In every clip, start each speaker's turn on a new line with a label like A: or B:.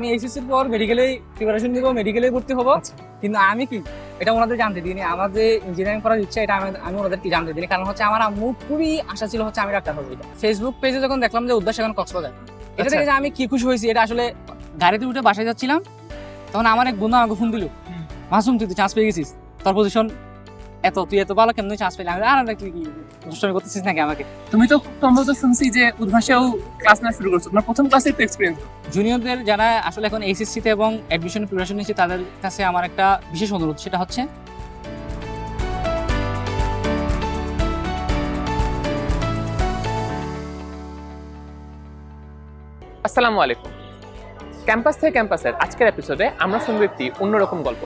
A: আমি এইচএসসির পর মেডিকেলে প্রিপারেশন মেডিকেলে ভর্তি হব। কিন্তু আমি কি? এটা ওনাদের জানতে দিইনি। আমার যে ইঞ্জিনিয়ারিং করার ইচ্ছা এটা আমি আমি ওনাদের জানতে দিইনি? কারণ হচ্ছে আমার আম্মু খুবই আশা ছিল হচ্ছে আমি ডাক্তার হব ফেসবুক পেজে যখন দেখলাম যে উদ্দেশ্য এখন কক্সবাজার এটা
B: আচ্ছা।
A: থেকে যে আমি কি খুশি হয়েছি এটা আসলে গাড়িতে উঠে বাসায় যাচ্ছিলাম তখন আমার এক বন্ধু আমাকে ফোন দিল মাসুম তুই তো চান্স পেয়ে গেছিস। তোর পজিশন এত তুই এত ভালো কেমন চান্স পেলি? আমি আর তুই কি দুষ্টামি করতেছিস নাকি আমাকে?
B: তুমি তো সম্ভবত শুনছি যে উদ্ভাসেও ক্লাস নেওয়া শুরু করছ। তোমার প্রথম ক্লাসে একটু এক্সপিরিয়েন্স
A: জুনিয়রদের যারা আসলে এখন এইচএসসিতে এবং অ্যাডমিশন প্রিপারেশন নিচ্ছে তাদের কাছে আমার একটা বিশেষ অনুরোধ সেটা হচ্ছে
B: আসসালামু আলাইকুম। ক্যাম্পাস থেকে ক্যাম্পাসের আজকের এপিসোডে আমরা শুনব একটি অন্যরকম গল্প।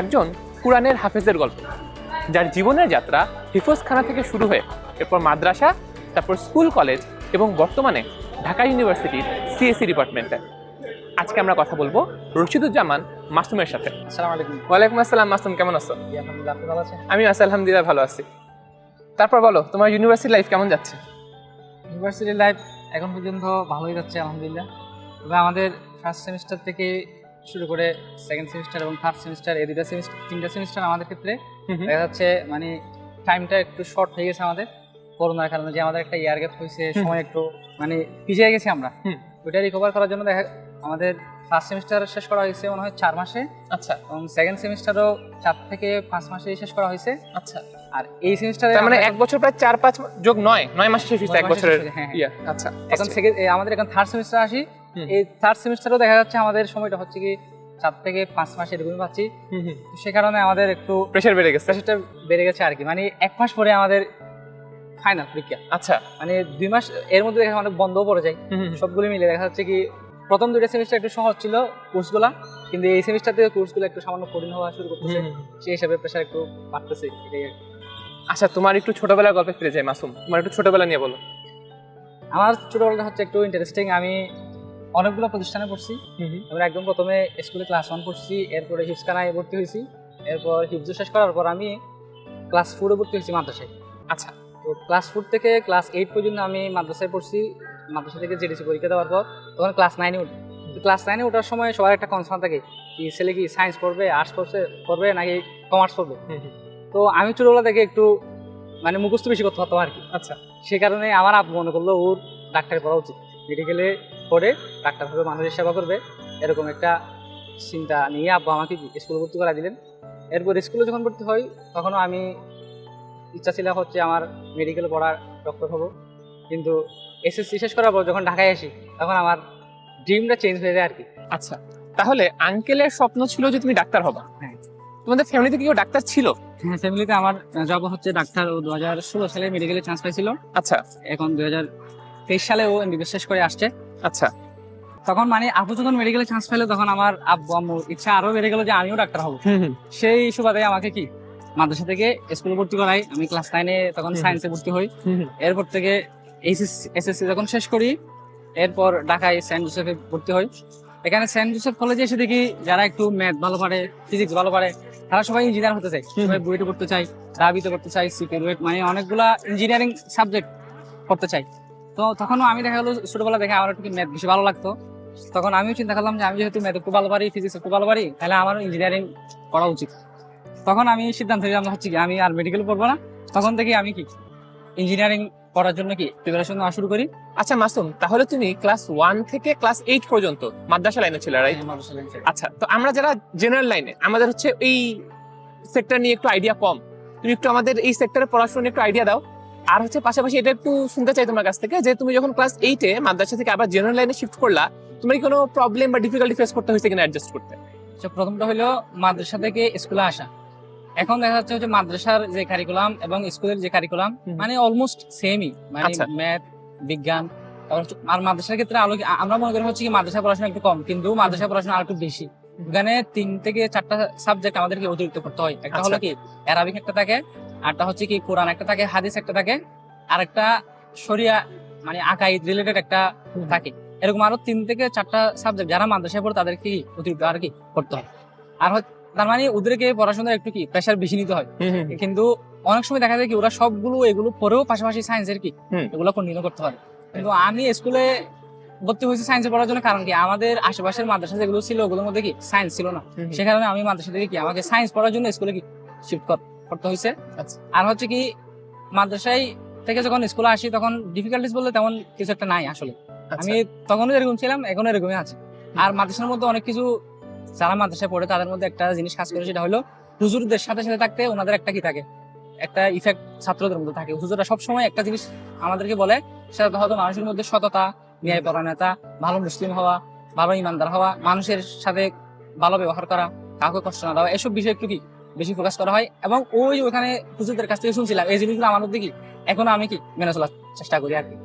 B: একজন কোরআনের হাফেজের গল্প। যার জীবনের যাত্রা হিফোজখানা থেকে শুরু হয়ে এরপর মাদ্রাসা তারপর স্কুল কলেজ এবং বর্তমানে ঢাকা ইউনিভার্সিটির সিএসসি ডিপার্টমেন্টে। আজকে আমরা কথা বলব রশিদুজ্জামান মাসুমের সাথে। ওয়ালাইকুম আসসালাম মাসুম কেমন আছো? আমি আছি আলহামদুলিল্লাহ ভালো আছি। তারপর বলো তোমার ইউনিভার্সিটি লাইফ কেমন যাচ্ছে?
A: ইউনিভার্সিটি লাইফ এখন পর্যন্ত ভালোই যাচ্ছে আলহামদুলিল্লাহ। তবে আমাদের ফার্স্ট সেমিস্টার থেকে শুরু করে সেকেন্ড সেমিস্টার এবং থার্ড সেমিস্টার এই দুটা সেমিস্টার তিনটা সেমিস্টার আমাদের ক্ষেত্রে দেখা যাচ্ছে মানে টাইমটা একটু শর্ট হয়ে গেছে আমাদের করোনার কারণে যে আমাদের একটা ইয়ার গ্যাপ হয়েছে সময় একটু মানে পিছিয়ে গেছি আমরা। ওইটা রিকভার করার জন্য দেখা আমাদের ফার্স্ট সেমিস্টার শেষ করা হয়েছে মনে হয় চার মাসে।
B: আচ্ছা।
A: এবং সেকেন্ড সেমিস্টারও চার থেকে পাঁচ মাসে শেষ করা হয়েছে।
B: আচ্ছা।
A: আর এই সেমিস্টারে
B: মানে এক বছর প্রায় চার পাঁচ যোগ নয় নয় মাসে শেষ হয়েছে এক বছরের
A: হ্যাঁ, হ্যাঁ।
B: আচ্ছা।
A: এখন আমাদের এখন থার্ড সেমিস্টার আসি। এই থার্ড সেমিস্টারও দেখা যাচ্ছে আমাদের সময়টা হচ্ছে কি চার থেকে পাঁচ মাস এরকমই পাচ্ছি। সে কারণে আমাদের একটু
B: প্রেশার বেড়ে গেছে।
A: প্রেশারটা বেড়ে গেছে আর কি। মানে এক মাস পরে আমাদের ফাইনাল পরীক্ষা।
B: আচ্ছা।
A: মানে দুই মাস এর মধ্যে দেখা আমাদের বন্ধও পড়ে যায়। সবগুলো মিলে দেখা যাচ্ছে কি প্রথম দুইটা সেমিস্টার একটু সহজ ছিল কোর্সগুলা কিন্তু এই সেমিস্টার থেকে কোর্সগুলো একটু সামান্য কঠিন হওয়া শুরু করতেছে। সেই হিসাবে প্রেশার একটু বাড়তেছে এটাই
B: আচ্ছা তোমার একটু ছোটবেলার গল্পে ফিরে যায় মাসুম। তোমার একটু ছোটবেলা নিয়ে বলো।
A: আমার ছোটবেলাটা হচ্ছে একটু ইন্টারেস্টিং আমি অনেকগুলো প্রতিষ্ঠানে পড়ছি। আমরা একদম প্রথমে স্কুলে ক্লাস ওয়ান পড়ছি এরপরে হিপসখানায় ভর্তি হয়েছি এরপর হিপস শেষ করার পর আমি ক্লাস ফোরে ভর্তি হয়েছি মাদ্রাসায়।
B: আচ্ছা।
A: তো ক্লাস ফোর থেকে ক্লাস এইট পর্যন্ত আমি মাদ্রাসায় পড়ছি মাদ্রাসা থেকে জেডিসি পরীক্ষা দেওয়ার পর তখন ক্লাস নাইনে উঠি। তো ক্লাস নাইনে ওঠার সময় সবার একটা কনসার্ন থাকে কি ছেলে কি সায়েন্স পড়বে আর্টস পড়ছে পড়বে নাকি কমার্স পড়বে? তো আমি ছোটবেলা থেকে একটু মানে মুখস্থ বেশি করতে পারতাম আর কি।
B: আচ্ছা।
A: সে কারণে আমার আব্বু মনে করল ওর ডাক্তার পড়া উচিত। মেডিকেলে পড়ে ডাক্তার হবে মানুষের সেবা করবে এরকম একটা চিন্তা নিয়ে আব্বু আমাকে স্কুলে ভর্তি করা দিলেন। এরপর স্কুলে যখন ভর্তি হই তখনও আমি ইচ্ছা ছিল হচ্ছে আমার মেডিকেল পড়ার ডক্টর হব। কিন্তু এসএসসি শেষ করার পর যখন ঢাকায় আসি তখন আমার ড্রিমটা চেঞ্জ হয়ে যায় আর কি।
B: আচ্ছা তাহলে আঙ্কেলের স্বপ্ন ছিল যে তুমি ডাক্তার হবা?
A: হ্যাঁ।
B: তোমাদের ফ্যামিলিতে কি কেউ ডাক্তার ছিল?
A: হ্যাঁ ফ্যামিলিতে আমার জব হচ্ছে ডাক্তার। ও দু হাজার ষোলো সালে মেডিকেলে চান্স পাইছিল।
B: আচ্ছা।
A: এখন দু হাজার তেইশ সালে ও এমবিবিএস শেষ করে আসছে।
B: আচ্ছা।
A: তখন মানে আব্বু যখন মেডিকেলে চান্স পেল তখন আমার আব্বু আম্মুর ইচ্ছা আরও বেড়ে গেল যে আমিও ডাক্তার হব। সেই সুবাদে আমাকে কি মাদ্রাসা থেকে স্কুলে ভর্তি করাই। আমি ক্লাস নাইনে তখন সায়েন্সে ভর্তি হই। এরপর থেকে এসএসসি যখন শেষ করি এরপর ঢাকায় সেন্ট জোসেফে ভর্তি হই। এখানে সেন্ট জোসেফ কলেজে এসে দেখি যারা একটু ম্যাথ ভালো পারে ফিজিক্স ভালো পারে তারা সবাই ইঞ্জিনিয়ার হতে চায়। সবাই বুয়েটে পড়তে চাই রাবিতে পড়তে চাই সিকিউরিট মানে অনেকগুলা ইঞ্জিনিয়ারিং সাবজেক্ট পড়তে চাই তো তখনও আমি দেখা গেলো ছোটবেলা দেখে আমার একটু ম্যাথ বেশি ভালো লাগতো। তখন আমিও চিন্তা করলাম যে আমি যেহেতু ম্যাথ একটু ভালো পারি ফিজিক্স একটু ভালো পারি তাহলে আমারও ইঞ্জিনিয়ারিং করা উচিত। তখন আমি সিদ্ধান্ত নিলাম হচ্ছে কি আমি আর মেডিকেল পড়ব না। তখন থেকে আমি কি ইঞ্জিনিয়ারিং করার জন্য কি প্রিপারেশন নেওয়া শুরু করি।
B: আচ্ছা মাসুম তাহলে তুমি ক্লাস ওয়ান থেকে ক্লাস এইট পর্যন্ত মাদ্রাসা লাইনে ছিল রাইট আচ্ছা তো আমরা যারা জেনারেল লাইনে আমাদের হচ্ছে এই সেক্টর নিয়ে একটু আইডিয়া কম। তুমি একটু আমাদের এই সেক্টরে পড়াশোনা একটু আইডিয়া দাও। আর হচ্ছে পাশাপাশি এটা একটু শুনতে চাই তোমার কাছ থেকে যে তুমি যখন ক্লাস এইটে মাদ্রাসা থেকে আবার জেনারেল লাইনে শিফট করলা তোমার কি কোনো প্রবলেম বা ডিফিকাল্টি ফেস করতে হয়েছে কিনা অ্যাডজাস্ট করতে?
A: তো প্রথমটা হলো মাদ্রাসা থেকে স্কুলে আসা। এখন দেখা যাচ্ছে হচ্ছে মাদ্রাসার যে কারিকুলাম এবং স্কুলের যে কারিকুলাম মানে অলমোস্ট সেমই মানে
B: আচ্ছা।
A: ম্যাথ বিজ্ঞান আর মাদ্রাসার ক্ষেত্রে আলো আমরা মনে করি হচ্ছে কি মাদ্রাসা পড়াশোনা একটু কম কিন্তু মাদ্রাসা পড়াশোনা আর একটু বেশি এখানে তিন থেকে চারটা সাবজেক্ট আমাদেরকে অতিরিক্ত করতে হয়। একটা হলো
B: আচ্ছা।
A: কি অ্যারাবিক একটা থাকে আরটা হচ্ছে কি কোরআন একটা থাকে হাদিস একটা থাকে আর একটা শরিয়া মানে আকাইদ রিলেটেড একটা থাকে। এরকম আরও তিন থেকে চারটা সাবজেক্ট যারা মাদ্রাসায় পড়ে তাদের কি অতিরিক্ত আর কি করতে হয়। আর তার মানে ওদেরকে পড়াশোনার একটু কি প্রেশার বেশি নিতে হয়। কিন্তু অনেক সময় দেখা যায় কি ওরা সবগুলো এগুলো পরেও পাশাপাশি সায়েন্সের কি এগুলো কন্টিনিউ করতে পারে কিন্তু আমি স্কুলে ভর্তি হয়েছি সায়েন্সে পড়ার জন্য কারণ কি আমাদের আশেপাশের মাদ্রাসা যেগুলো ছিল ওগুলোর মধ্যে কি সায়েন্স ছিল না। সে কারণে আমি মাদ্রাসা থেকে কি আমাকে সায়েন্স পড়ার জন্য স্কুলে কি শিফট করতে হয়েছে। আর হচ্ছে কি মাদ্রাসায় থেকে যখন স্কুলে আসি তখন ডিফিকাল্টিস বলতে তেমন কিছু একটা নাই আসলে।
B: আচ্ছা।
A: আমি তখনও এরকম ছিলাম এখনও এরকমই আছি। আর মাদ্রাসার মধ্যে অনেক কিছু যারা মাদ্রাসায় পড়ে তাদের মধ্যে একটা জিনিস কাজ করে সেটা হলো হুজুরদের সাথে সাথে থাকতে ওনাদের একটা কি থাকে? একটা ইফেক্ট ছাত্রদের মধ্যে থাকে। হুজুররা সবসময় একটা জিনিস আমাদেরকে বলে সেটা হয়তো মানুষের মধ্যে সততা ন্যায় পরায়ণতা ভালো মুসলিম হওয়া ভালো ইমানদার হওয়া মানুষের সাথে ভালো ব্যবহার করা কাউকে কষ্ট না দেওয়া এসব বিষয় একটু কি বেশি ফোকাস করা হয় এবং ওই ওখানে হুজুরদের কাছ থেকে শুনছিলাম এই জিনিসগুলো আমার মধ্যে কি? এখনও আমি কি মেনে চলার চেষ্টা করি আর কি?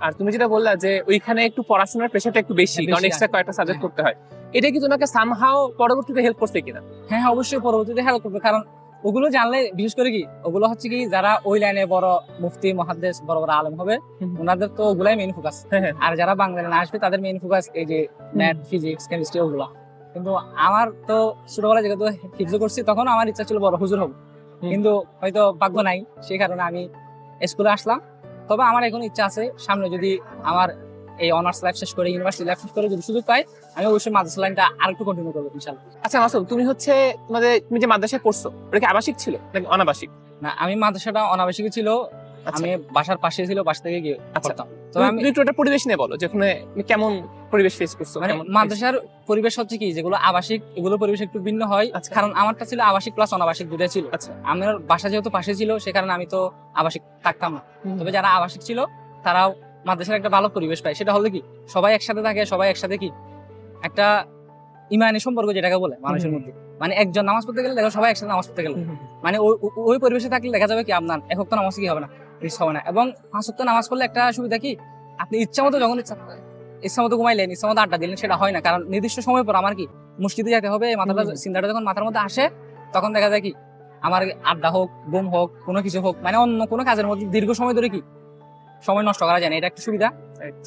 B: আর তুমি যেটা বললা যে ওইখানে একটু পড়াশোনার প্রেশারটা একটু বেশি
A: বেশি
B: কারণ এক্সট্রা কয়েকটা সাবজেক্ট
A: হ্যাঁ।
B: করতে হয়। এটা কি তোমাকে সামহাও পরবর্তীতে হেল্প করছে কিনা?
A: হ্যাঁ হ্যাঁ অবশ্যই পরবর্তীতে হেল্প করবে। কারণ ওগুলো জানলে বিশেষ করে কি ওগুলো হচ্ছে কি যারা ওই লাইনে বড় মুফতি মহাদেশ বড় বড় আলম হবে ওনাদের তো ওগুলাই মেইন ফোকাস
B: হ্যাঁ হ্যাঁ।
A: আর যারা বাংলা লাইনে আসবে তাদের মেইন ফোকাস এই যে ম্যাথ ফিজিক্স কেমিস্ট্রি ওগুলো। কিন্তু আমার তো ছোটবেলায় যেহেতু হিফজ করছি তখন আমার ইচ্ছা ছিল বড় হুজুর হব। কিন্তু হয়তো ভাগ্য নাই সেই কারণে আমি স্কুলে আসলাম। তবে আমার এখন ইচ্ছা আছে সামনে যদি আমার এই অনার্স লাইফ শেষ করে ইউনিভার্সিটি লাইফ শেষ করে যদি সুযোগ পাই আমি অবশ্যই মাদ্রাসা লাইনটা আর একটু কন্টিনিউ করব ইনশাল্লাহ
B: আচ্ছা মাসুম তুমি হচ্ছে তোমাদের তুমি যে মাদ্রাসায় পড়ছো ওটা কি আবাসিক ছিল নাকি অনাবাসিক?
A: না আমি মাদ্রাসাটা অনাবাসিক ছিল। আমি বাসার পাশে ছিল বাসা থেকে গিয়ে
B: আচ্ছা।
A: পড়তাম। তবে আমি
B: পরিবেশ নিয়ে বলো যেখানে কেমন পরিবেশ ফেস করছ
A: মানে মাদ্রাসার পরিবেশ হচ্ছে কি যেগুলো আবাসিক এগুলো পরিবেশ একটু ভিন্ন হয়।
B: আচ্ছা।
A: কারণ আমারটা ছিল আবাসিক প্লাস অনাবাসিক দুটো ছিল।
B: আচ্ছা।
A: আমার বাসা যেহেতু পাশে ছিল সে কারণে আমি তো আবাসিক থাকতাম না। তবে যারা আবাসিক ছিল তারাও মাদ্রাসার একটা ভালো পরিবেশ পায়। সেটা হলো কি সবাই একসাথে থাকে সবাই একসাথে কি একটা ইমানি সম্পর্ক যেটাকে বলে মানুষের মধ্যে। মানে একজন নামাজ পড়তে গেলে দেখো সবাই একসাথে নামাজ পড়তে গেলে। মানে ওই পরিবেশে থাকলে দেখা যাবে কি আপনার একক তো নামাজ কি হবে না। মিস হবে না। এবং পাঁচ ওয়াক্ত নামাজ পড়লে একটা সুবিধা কি? আপনি ইচ্ছা মতো যখন ইচ্ছা ইচ্ছা মতো ঘুমাইলেন ইচ্ছা মতো আড্ডা দিলেন সেটা হয় না। কারণ নির্দিষ্ট সময় পর আমার কি? মসজিদে যেতে হবে মাথাটা চিন্তাটা যখন মাথার মধ্যে আসে তখন দেখা যায় কি? আমার আড্ডা হোক গুম হোক কোনো কিছু হোক মানে অন্য কোনো কাজের মধ্যে দীর্ঘ সময় ধরে কি? সময় নষ্ট করা যায় না এটা একটা সুবিধা।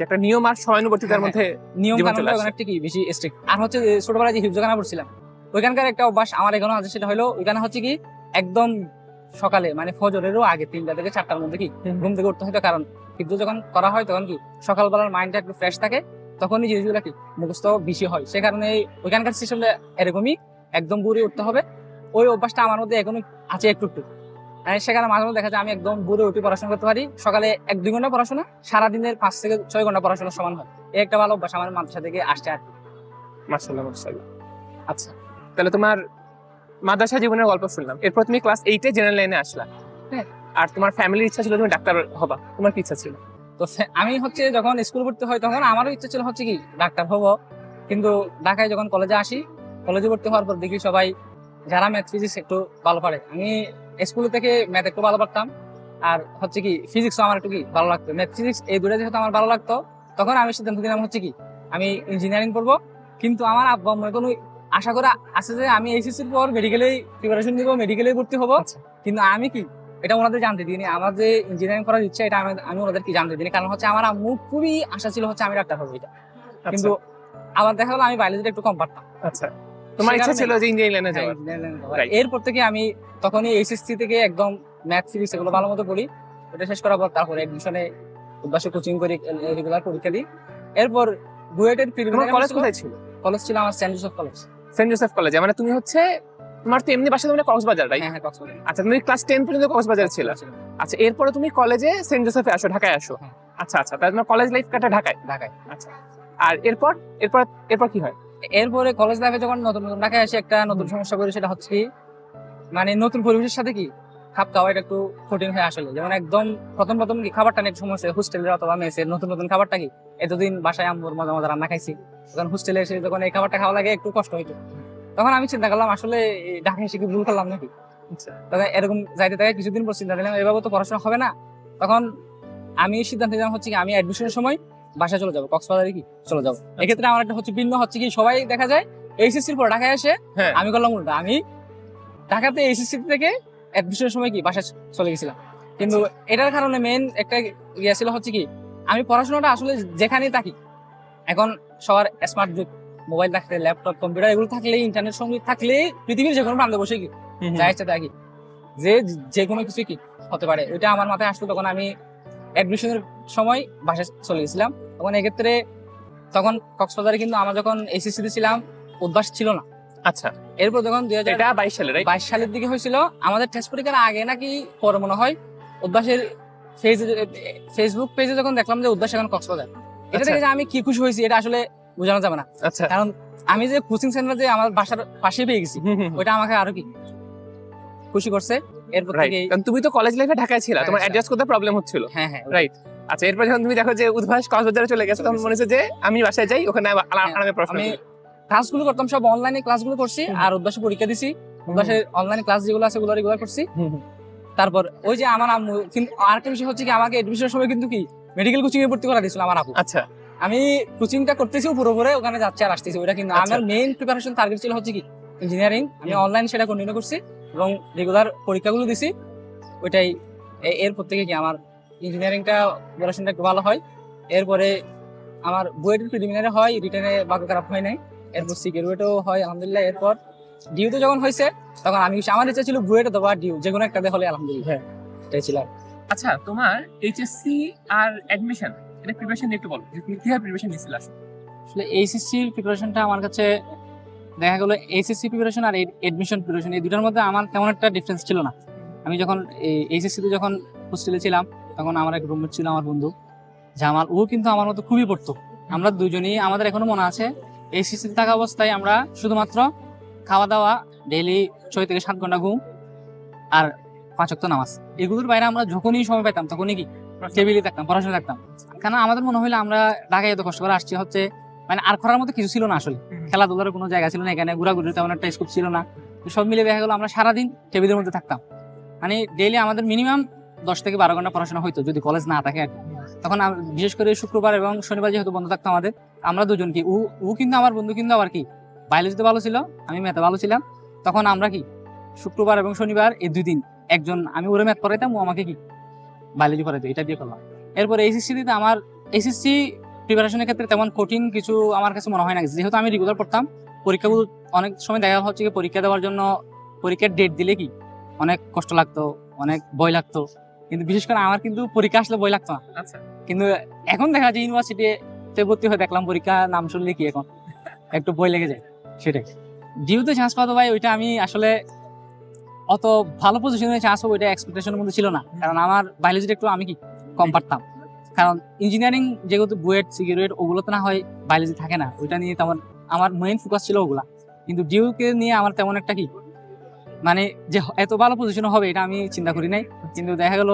B: একটা নিয়ম আর সময়ানুবর্তিতার
A: হ্যাঁ,
B: মধ্যে
A: নিয়ম কানুন একটা কি? বেশি স্ট্রিক্ট আর হচ্ছে ছোটবেলায় যে হিফজখানা পড়ছিলাম ওইখানকার একটা অভ্যাস আমার এখানে আছে সেটা হলো ওইখানে হচ্ছে কি? একদম সকালে মানে ফজরেরও আগে তিনটা থেকে চারটার মধ্যে কি ঘুম থেকে উঠতে হতো কারণ হিফজ যখন করা হয় তখন কি সকালবেলার মাইন্ডটা একটু ফ্রেশ থাকে তখনই জিনিসগুলো কি মুখস্থ বেশি হয়। সে কারণে ওইখানকার সিস্টেমটা এরকমই একদম বুড়ি উঠতে হবে। ওই অভ্যাসটা আমার মধ্যে এখনও আছে একটু একটু। মানে সেখানে মাঝে মধ্যে দেখা যায় আমি একদম বুড়ে উঠে পড়াশোনা করতে পারি। সকালে এক দুই ঘণ্টা পড়াশোনা সারাদিনের পাঁচ থেকে ছয় ঘণ্টা পড়াশোনা সমান হয়। এই একটা ভালো অভ্যাস আমার মাদ্রাসা থেকে আসছে আর কি।
B: মার্শাল্লাহ মার্শাল্লাহ আচ্ছা। তাহলে তোমার মাদ্রাসা জীবনের গল্প শুনলাম। এরপর তুমি ক্লাস এইটে জেনারেল লাইনে আসলা। হ্যাঁ আর তোমার ফ্যামিলির ইচ্ছা ছিল তুমি ডাক্তার হবা। তোমার কি ইচ্ছা ছিল?
A: তো আমি হচ্ছে যখন স্কুল ভর্তি হয় তখন আমারও ইচ্ছা ছিল হচ্ছে কি, ডাক্তার হব। কিন্তু ঢাকায় যখন কলেজে আসি কলেজে ভর্তি হওয়ার পর দেখি সবাই, যারা ম্যাথ ফিজিক্স একটু ভালো পারে। আমি স্কুল থেকে ম্যাথ একটু ভালো পারতাম। আর হচ্ছে কি ফিজিক্স আমার একটু কি ভালো লাগতো। ম্যাথ ফিজিক্স এই দুটো যেহেতু আমার ভালো লাগতো, তখন আমি সিদ্ধান্ত নিলাম হচ্ছে কি, আমি ইঞ্জিনিয়ারিং পড়ব। কিন্তু আমার আব্বা মনে কোনো আশা করা আছে যে আমি এইচএসসির পর মেডিকেলেই প্রিপারেশন নিব মেডিকেলেই ভর্তি হব।
B: আচ্ছা।
A: কিন্তু আমি কি? এটা ওনাদের জানতে দিইনি। আমার যে ইঞ্জিনিয়ারিং করার ইচ্ছা এটা আমি- আমি ওনাদের কি জানতে দিইনি। কারণ হচ্ছে আমার আম্মু খুবই আশা ছিল হচ্ছে আমি ডাক্তার হব এটা। কিন্তু আবার দেখা গেলো আমি বায়োলজিটা একটু কম পারতাম।
B: আচ্ছা। তোমার ইচ্ছা ছিল যে ইঞ্জিনিয়ারিং লাইনে
A: হ্যাঁ,
B: যাওয়ার।
A: হব। এরপর থেকে আমি তখনই এইচএসসি থেকে একদম ম্যাথ ফিজিক্স এগুলো ভালো মতো পড়ি। ওটা শেষ করার পর তারপরে অ্যাডমিশনে উদ্বাসে কোচিং করি রেগুলার পরীক্ষা দিই। এরপর বুয়েটের
B: তোমার কলেজ কোথায় ছিল?
A: কলেজ ছিল আমার Saint Joseph college
B: Saint Joseph কলেজে মানে তুমি হচ্ছে তোমার তো এমনি বাসা তুমি কক্সবাজার রাইট
A: হ্যাঁ হ্যাঁ কক্সবাজার।
B: আচ্ছা তুমি ক্লাস টেন পর্যন্ত কক্সবাজার ছিল। আচ্ছা এরপরে তুমি কলেজে সেন্ট জোসেফে আসো ঢাকায় আসো।
A: হ্যাঁ।
B: আচ্ছা আচ্ছা তাহলে তোমার কলেজ লাইফ কাটা ঢাকায়?
A: ঢাকায়।
B: আচ্ছা আর এরপর এরপর এরপর কি হয়?
A: এরপরে কলেজ লাইফে যখন নতুন নতুন ঢাকায় আসি একটা নতুন সমস্যা করি সেটা হচ্ছে কি মানে নতুন পরিবেশের সাথে কি খাপ খাওয়া এটা একটু কঠিন হয়ে আসলে। যেমন একদম প্রথম প্রথম কি খাবারটা নিয়ে সমস্যা হোস্টেলের অথবা মেসের নতুন নতুন খাবারটা কি? এতদিন বাসায় আম্মুর মজা মজা রান্না খাইছি। তখন হোস্টেলে এসে যখন এই খাবারটা খাওয়া লাগে একটু কষ্ট হইতো। তখন আমি চিন্তা করলাম আসলে ঢাকায় এসে কি ভুল করলাম নাকি?
B: আচ্ছা।
A: তখন এরকম যাইতে থাকে কিছুদিন পর চিন্তা দিলাম এভাবে তো পড়াশোনা হবে না। তখন আমি সিদ্ধান্ত নিলাম হচ্ছে কি আমি অ্যাডমিশনের সময় বাসায় চলে যাব কক্সবাজারে কি? চলে যাব। এক্ষেত্রে আমার একটা হচ্ছে ভিন্ন হচ্ছে কি সবাই দেখা যায় এইচএসসির পর ঢাকায় এসে
B: হ্যাঁ।
A: আমি করলাম উল্টা। আমি ঢাকাতে এইচএসসি থেকে অ্যাডমিশনের সময় কি বাসায় চলে গেছিলাম। কিন্তু এটার কারণে মেন একটা ইয়ে ছিল হচ্ছে কি আমি পড়াশোনাটা আসলে যেখানেই থাকি এখন সবার স্মার্ট যুগ মোবাইল থাকলে ল্যাপটপ কম্পিউটার এগুলো থাকলে ইন্টারনেট সঙ্গে থাকলে পৃথিবীর যে কোনো প্রান্তে বসে কি যা ইচ্ছা তাই যে যে কোনো কিছু কি হতে পারে ওইটা আমার মাথায় আসলো তখন আমি অ্যাডমিশনের সময় বাসায় চলে গেছিলাম। তখন এক্ষেত্রে তখন কক্সবাজারে কিন্তু আমরা যখন এসএসসিতে ছিলাম অভ্যাস ছিল না।
B: আচ্ছা
A: এরপর যখন দুই হাজার
B: বাইশ সালে
A: বাইশ সালের দিকে হয়েছিল আমাদের টেস্ট পরীক্ষার আগে নাকি পরে মনে হয় উদ্বাসের ফেজ ফেসবুক পেজে যখন দেখলাম যে উদ্বাস এখন কক্সবাজার এটা
B: আচ্ছা।
A: থেকে যে আমি কি খুশি হয়েছি এটা আসলে বোঝানো যাবে না।
B: আচ্ছা।
A: কারণ আমি যে কোচিং সেন্টার যে আমার বাসার পাশে পেয়ে গেছি। ওইটা আমাকে আরও কি খুশি করছে এরপর থেকে
B: তুমি তো কলেজ লাইফে ঢাকায় ছিল তোমার অ্যাডজাস্ট করতে প্রবলেম হচ্ছিল।
A: হ্যাঁ হ্যাঁ
B: রাইট আচ্ছা এরপর যখন তুমি দেখো যে উদ্ভাস কক্সবাজারে চলে গেছে তখন মনে হচ্ছে যে আমি বাসায় যাই ওখানে আবার আরা-
A: হ্যাঁ,
B: আরামে পড়াশোনা।
A: ক্লাসগুলো করতাম সব অনলাইনে ক্লাসগুলো করছি আর উদ্বাসে পরীক্ষা দিছি। উদ্বাসের অনলাইনে ক্লাস যেগুলো আছে ওগুলো রেগুলার করছি। তারপর ওই যে আমার আম্মু কিন্তু আরেকটা বিষয় হচ্ছে কি আমাকে এডমিশনের সময় কিন্তু কি মেডিকেল কোচিং এ ভর্তি করা দিয়েছিল আমার আপু
B: আচ্ছা।
A: আমি কোচিংটা করতেছি পুরো পুরো ওখানে যাচ্ছে আর আসতেছি ওটা কিন্তু
B: আচ্ছা।
A: আমার মেইন প্রিপারেশন টার্গেট ছিল হচ্ছে কি ইঞ্জিনিয়ারিং আমি অনলাইন সেটা কন্টিনিউ করছি এবং রেগুলার পরীক্ষাগুলো দিছি। ওইটাই এরপর থেকে কি আমার ইঞ্জিনিয়ারিংটা একটু ভালো হয়। এরপরে আমার বুয়েটের প্রিলিমিনারি হয় রিটেনে ভাগ্য খারাপ হয় নাই। এরপর সিকিউরিটিও হয় আলহামদুলিল্লাহ এরপর ডিউ ডিউতে যখন হয়েছে তখন আমি আমার ইচ্ছা ছিল বুয়েটে দেবো আর ডিউ যে কোনো একটা হলে আলহামদুলিল্লাহ।
B: হ্যাঁ।
A: এটাই ছিল।
B: আচ্ছা তোমার এইচএসসি আর অ্যাডমিশন এটা প্রিপারেশন একটু বলো যে তুমি কীভাবে প্রিপারেশন নিয়েছিলে আসলে?
A: আসলে এইচএসসি প্রিপারেশনটা আমার কাছে দেখা গেলো এইচএসসি প্রিপারেশন আর এডমিশন প্রিপারেশন এই দুটার মধ্যে আমার তেমন একটা ডিফারেন্স ছিল না। আমি যখন এইচএসসি তে যখন হোস্টেলে ছিলাম তখন আমার এক রুমমেট ছিল আমার বন্ধু জামাল ও কিন্তু আমার মতো খুবই পড়তো। আমরা দুজনেই আমাদের এখনও মনে আছে এইচএসসি থাকা অবস্থায় আমরা শুধুমাত্র খাওয়া দাওয়া ডেইলি ছয় থেকে সাত ঘণ্টা ঘুম আর পাঁচ ওয়াক্ত নামাজ। এগুলোর বাইরে আমরা যখনই সময় পেতাম তখনই কি? টেবিলে থাকতাম পড়াশোনা থাকতাম। কারণ আমাদের মনে হইল আমরা ঢাকায় এত কষ্ট করে আসছি হচ্ছে মানে আর করার মতো কিছু ছিল না আসলে। খেলাধুলার কোনো জায়গা ছিল না এখানে ঘোরাঘুরির তেমন একটা স্কোপ ছিল না। সব মিলে দেখা গেলো আমরা সারাদিন টেবিলের মধ্যে থাকতাম। মানে ডেইলি আমাদের মিনিমাম দশ থেকে বারো ঘণ্টা পড়াশোনা হইতো যদি কলেজ না থাকে আর। তখন বিশেষ করে শুক্রবার এবং শনিবার যেহেতু বন্ধ থাকতো আমাদের, আমরা দুজন কি ও ও কিন্তু আমার বন্ধু কিন্তু আবার কি বায়োলজিতে ভালো ছিল, আমি ম্যাথে ভালো ছিলাম, তখন আমরা কি, শুক্রবার এবং শনিবার এই দুই দিন একজন, আমি ওরে ম্যাথ পড়াইতাম, ও আমাকে কি বায়োলজি পড়াইতো, এটা দিয়ে করলাম। এরপরে এসএসসি দিতে আমার এইচএসসি প্রিপারেশনের ক্ষেত্রে তেমন কঠিন কিছু আমার কাছে মনে হয় না, যেহেতু আমি রেগুলার পড়তাম পরীক্ষাগুলো অনেক সময় দেখা হচ্ছে কি, পরীক্ষা দেওয়ার জন্য পরীক্ষার ডেট দিলে কি, অনেক কষ্ট লাগতো, অনেক ভয় লাগতো, কিন্তু বিশেষ করে আমার কিন্তু পরীক্ষা আসলে ভয় লাগতো না।
B: আচ্ছা।
A: কিন্তু এখন দেখা যায় ইউনিভার্সিটিতে ভর্তি হয়ে দেখলাম পরীক্ষা নাম শুনলে কি এখন? একটু বই লেগে যায়, সেটাই। ডিউতে চান্স পাতো ভাই, ওইটা আমি আসলে অত ভালো পজিশনে চান্স পাবো, ওইটা এক্সপেকটেশনের মধ্যে ছিল না। কারণ আমার বায়োলজিটা একটু আমি কি কম পারতাম। কারণ ইঞ্জিনিয়ারিং যেহেতু বুয়েট সিকিউরিট ওগুলোতে না হয় বায়োলজি থাকে না, ওইটা নিয়ে তেমন আমার মেইন ফোকাস ছিল ওগুলা। কিন্তু ডিউকে নিয়ে আমার তেমন একটা কি মানে যে এত ভালো পজিশনে হবে, এটা আমি চিন্তা করি নাই। কিন্তু দেখা গেল,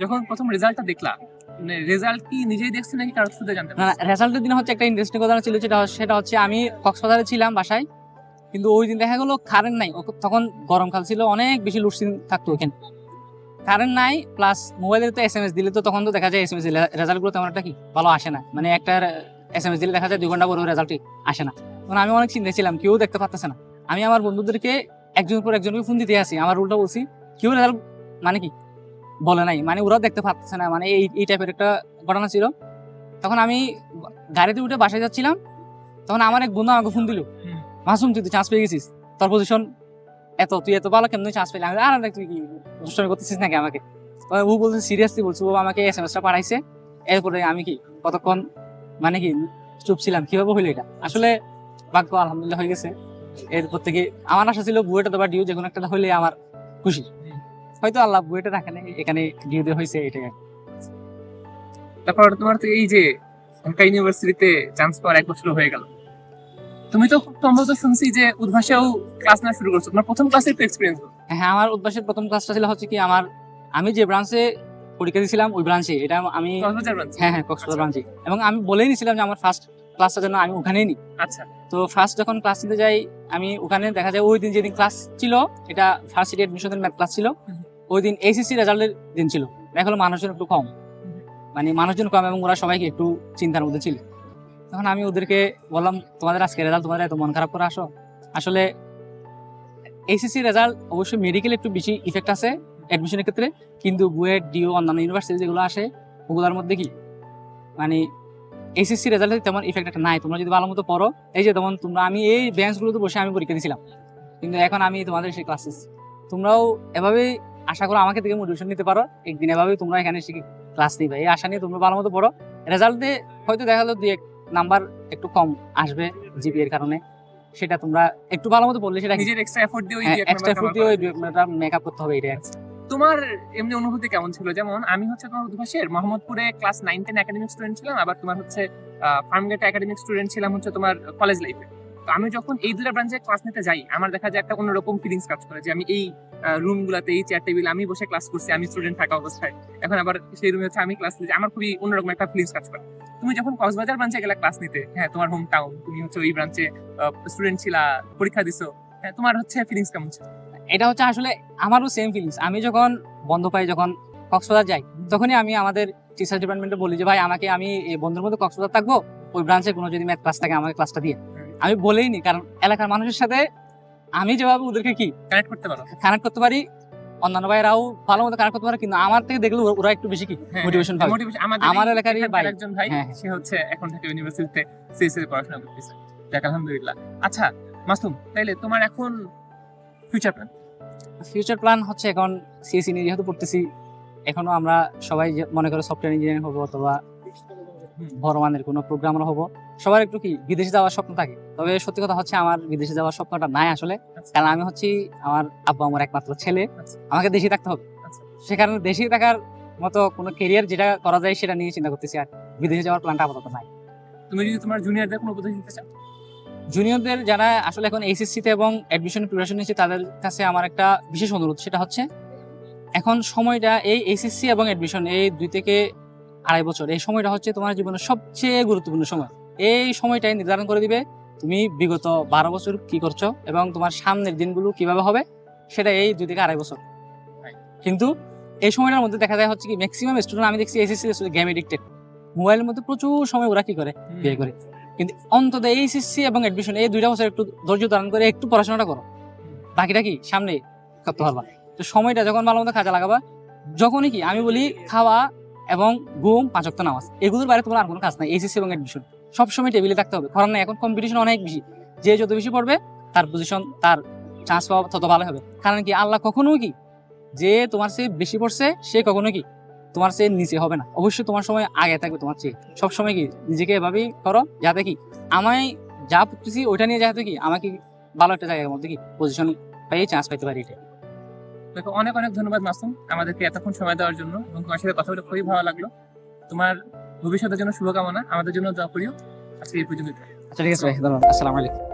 B: যখন প্রথম রেজাল্টটা দেখলা মানে রেজাল্ট কি নিজেই দেখছ নাকি কারোর থ্রুতে জানতে
A: না রেজাল্টের দিন হচ্ছে একটা ইন্টারেস্টিং কথা ছিল সেটা সেটা হচ্ছে আমি কক্সবাজারে ছিলাম বাসায় কিন্তু ওই দিন দেখা গেলো কারেন্ট নাই। তখন গরমকাল ছিল অনেক বেশি লুডসিং থাকতো ওখানে। কারেন্ট নাই প্লাস মোবাইলে তো এস এম এস দিলে তো তখন তো দেখা যায় এস এম এস রেজাল্টগুলো তেমন একটা কি ভালো আসে না। মানে একটা এস এম এস দিলে দেখা যায় দুই ঘণ্টা পরে রেজাল্টই আসে না। তখন আমি অনেক চিন্তায় ছিলাম কেউ দেখতে পারতেছে না। আমি আমার বন্ধুদেরকে একজন পর একজনকে ফোন দিতে আসি আমার উল্টা বলছি কেউ রেজাল্ট মানে কি বলে নাই। মানে ওরাও দেখতে পারতেছে না। মানে এই এই টাইপের একটা ঘটনা ছিল। তখন আমি গাড়িতে উঠে বাসায় যাচ্ছিলাম। তখন আমার এক বন্ধু আমাকে ফোন দিল। মাসুম তুই তো চান্স পেয়ে গেছিস। তোর পজিশন এত তুই এত ভালো কেমন চান্স পেলি? আমি আর তুই কি দুষ্টামি করতেছিস নাকি আমাকে? ও বলছে সিরিয়াসলি বলছে ও আমাকে এস এম এসটা পাঠাইছে। এরপরে আমি কি কতক্ষণ মানে কি চুপ ছিলাম? কীভাবে হইল এটা? আসলে ভাগ্য আলহামদুলিল্লাহ হয়ে গেছে। এরপর থেকে আমার আশা ছিল বুয়েটা দেবা ডিউ যে কোনো একটা হইলে আমার খুশি। হয়তো আল্লাহ বুয়েটে রাখে নাই এখানে ডিউ দিয়ে হয়েছে এটাই
B: তারপর তোমার তো এই যে ঢাকা ইউনিভার্সিটিতে চান্স পাওয়ার এক বছর হয়ে গেল। তুমি তো সম্ভবত শুনছি যে উদ্ভাসেও ক্লাস শুরু করছ। তোমার প্রথম ক্লাসে এক্সপিরিয়েন্স
A: হ্যাঁ আমার উদ্বাসের প্রথম ক্লাসটা ছিল হচ্ছে কি আমার আমি যে ব্রাঞ্চে পরীক্ষা দিয়েছিলাম ওই ব্রাঞ্চে এটা আমি হ্যাঁ হ্যাঁ কক্সবাজার ব্রাঞ্চে এবং আমি বলেই নিয়েছিলাম যে আমার ফার্স্ট ক্লাসটা যেন আমি ওখানেই নিই।
B: আচ্ছা।
A: তো ফার্স্ট যখন ক্লাস নিতে যাই আমি ওখানে দেখা যায় ওই দিন যেদিন ক্লাস ছিল এটা ফার্স্ট ইয়ার এডমিশনের ম্যাথ ক্লাস ছিল। ওই দিন এইচএসসি রেজাল্টের দিন ছিল। দেখা হলো মানুষজন একটু কম। মানে মানুষজন কম এবং ওরা সবাইকে একটু চিন্তার মধ্যে ছিল। তখন আমি ওদেরকে বললাম, তোমাদের আজকে রেজাল্ট তোমাদের এত মন খারাপ করে আসো। আসলে এইচএসসি রেজাল্ট অবশ্যই মেডিকেল একটু বেশি ইফেক্ট আছে অ্যাডমিশনের ক্ষেত্রে। কিন্তু বুয়েট ডিও অন্যান্য ইউনিভার্সিটি যেগুলো আসে ওগুলোর মধ্যে কি? মানে এইচএসসি রেজাল্টে তেমন ইফেক্ট একটা নাই। তোমরা যদি ভালো মতো পড়ো, এই যে যেমন তোমরা, আমি এই বেঞ্চগুলোতে বসে আমি পরীক্ষা দিয়েছিলাম কিন্তু এখন আমি তোমাদের সেই ক্লাসেস তোমরাও এভাবেই আশা করো আমাকে থেকে মোটিভেশন নিতে পারো। একদিন এভাবেই তোমরা এখানে শিখে ক্লাস নিবে। এই আশা নিয়ে তোমরা ভালো মতো পড়ো রেজাল্টে হয়তো দেখা গেলো দুই এক নাম্বার একটু কম আসবে জিপি এর কারণে। সেটা তোমরা একটু ভালো মতো পড়লে সেটা
B: নিজের এক্সট্রা এফোর্ট দিয়ে ওই
A: এক্সট্রা ফুড দিয়ে ওই মেকআপ করতে হবে এটা।
B: তোমার এমনি অনুভূতি কেমন ছিল? যেমন আমি হচ্ছে তোমার উদ্ভাসের মোহাম্মদপুরে class nine ten academic student ছিলাম আবার তোমার হচ্ছে ফার্মগেট একাডেমিক স্টুডেন্ট ছিলাম হচ্ছে তোমার কলেজ লাইফে আমি যখন এই দুটো ব্রাঞ্চে ক্লাস নিতে যাই, আমার দেখা যায় একটা অন্যরকম ফিলিংস কাজ করে যে আমি এই রুম গুলাতে, এই চেয়ার টেবিল আমি বসে ক্লাস করছি, আমি স্টুডেন্ট থাকা অবস্থায়। এখন আবার সেই রুমে হচ্ছে আমি ক্লাস নিতে আমার খুবই অন্যরকম একটা ফিলিংস কাজ করে। তুমি যখন কক্সবাজার ব্রাঞ্চে গেলে ক্লাস নিতে হ্যাঁ তোমার হোম টাউন তুমি হচ্ছে ওই ব্রাঞ্চে স্টুডেন্ট ছিলা, পরীক্ষা দিছো হ্যাঁ তোমার হচ্ছে ফিলিংস কেমন ছিল?
A: এটা হচ্ছে আসলে আমারও সেম ফিলিংস আমি যখন বন্ধ পাই, যখন কক্সবাজার যাই, তখনই আমি আমাদের টিচার ডিপার্টমেন্টে বলি যে, ভাই, আমাকে আমি বন্ধুর মধ্যে কক্সবাজার থাকব, ওই ব্রাঞ্চে কোনো যদি ম্যাথ ক্লাস থাকে, আমাকে ক্লাসটা দিয়ে। আমি বলেই নি কারণ এলাকার মানুষের সাথে আমি যেভাবে ওদেরকে কি
B: কানেক্ট করতে পারো।
A: কানেক্ট করতে পারি অন্যান্য ভাইরাও ভালো মতো কানেক্ট করতে পারে কিন্তু আমার থেকে দেখলে ওরা- একটু বেশি কি মোটিভেশন পাবে। আমার
B: এই
A: এলাকারই ভাই।
B: একজন ভাই
A: হ্যাঁ, হ্যাঁ।
B: সে হচ্ছে এখন ইউনিভার্সিটিতে সিএসসি পড়াশোনা করতেছে। যাক আলহামদুলিল্লাহ। আচ্ছা মাসুম তাইলে তোমার এখন ফিউচার প্ল্যান
A: ফিউচার প্ল্যান হচ্ছে এখন সিএসসি নিয়ে যেহেতু পড়তেছি এখনও আমরা সবাই মনে করে সফটওয়্যার ইঞ্জিনিয়ারিং হব অথবা বড় মানের কোনো প্রোগ্রামার হব। সবার একটু কি বিদেশে যাওয়ার স্বপ্ন থাকে? তবে সত্যি কথা হচ্ছে আমার বিদেশে যাওয়ার স্বপ্নটা নাই আসলে। কারণ আমি হচ্ছি আমার আব্বা আমার একমাত্র ছেলে।
B: আচ্ছা।
A: আমাকে দেশে থাকতে হবে।
B: আচ্ছা।
A: সে কারণে দেশে থাকার মতো কোনো কেরিয়ার যেটা করা যায় সেটা নিয়ে চিন্তা করতেছি আর বিদেশে যাওয়ার প্ল্যানটা আপাতত নাই।
B: তুমি যদি তোমার জুনিয়রদের কোনো উপদেশ দিতে চাও?
A: জুনিয়রদের যারা আসলে এখন এইচএসসি তে এবং অ্যাডমিশন প্রিপারেশন নিচ্ছে তাদের কাছে আমার একটা বিশেষ অনুরোধ সেটা হচ্ছে এখন সময়টা এই এইচএসসি এবং অ্যাডমিশন এই দুই থেকে আড়াই বছর এই সময়টা হচ্ছে তোমার জীবনের সবচেয়ে গুরুত্বপূর্ণ সময়। এই সময়টাই নির্ধারণ করে দিবে তুমি বিগত বারো বছর কি করছ এবং তোমার সামনের দিনগুলো কীভাবে হবে সেটা এই দুই থেকে আড়াই বছর। কিন্তু এই সময়টার মধ্যে দেখা যায় হচ্ছে কি ম্যাক্সিমাম স্টুডেন্ট আমি দেখছি এসএসসি গেম এডিক্টেড মোবাইলের মধ্যে প্রচুর সময় ওরা কি করে? বিয়ে করে। কিন্তু অন্তত এইচএসসি এবং অ্যাডমিশন এই দুইটা বছর একটু ধৈর্য ধারণ করে একটু পড়াশোনাটা করো। বাকিটা কি? সামনে করতে পারবা। তো সময়টা যখন ভালো মতো কাজে লাগাবা যখনই কি আমি বলি খাওয়া এবং ঘুম পাঁচক্ত নামাজ এগুলোর বাইরে তোমার আর কোনো কাজ নাই এইচএসসি এবং অ্যাডমিশন সবসময় টেবিলে থাকতে হবে। কারণ এখন কম্পিটিশন অনেক বেশি। যে যত বেশি পড়বে, তার পজিশন তার চান্স পাওয়া তত ভালো হবে। কারণ কি, আল্লাহ কখনো কি, যে তোমার চেয়ে বেশি পড়ছে, সে কখনো কি, তোমার চেয়ে নিচে হবে না। অবশ্যই তোমার সময় আগে থাকবে তোমার চেয়ে। সবসময় কি, নিজেকে এভাবেই করো, যাতে কি আমায় যা পড়তেছি, ওইটা নিয়ে যাতে কি, আমাকে ভালো একটা জায়গার মধ্যে কি পজিশন পাই চান্স পাইতে পারি এটা
B: দেখো, অনেক অনেক ধন্যবাদ, মাসুম। আমাদেরকে এতক্ষণ সময় দেওয়ার জন্য এবং তোমার সাথে কথা বলে খুবই ভালো লাগল। তোমার ভবিষ্যতের জন্য শুভকামনা। আমাদের জন্য দোয়া করিও। আজকে এই পর্যন্ত
A: আচ্ছা ঠিক আছে ভাই, ধন্যবাদ। আসসালামু আলাইকুম।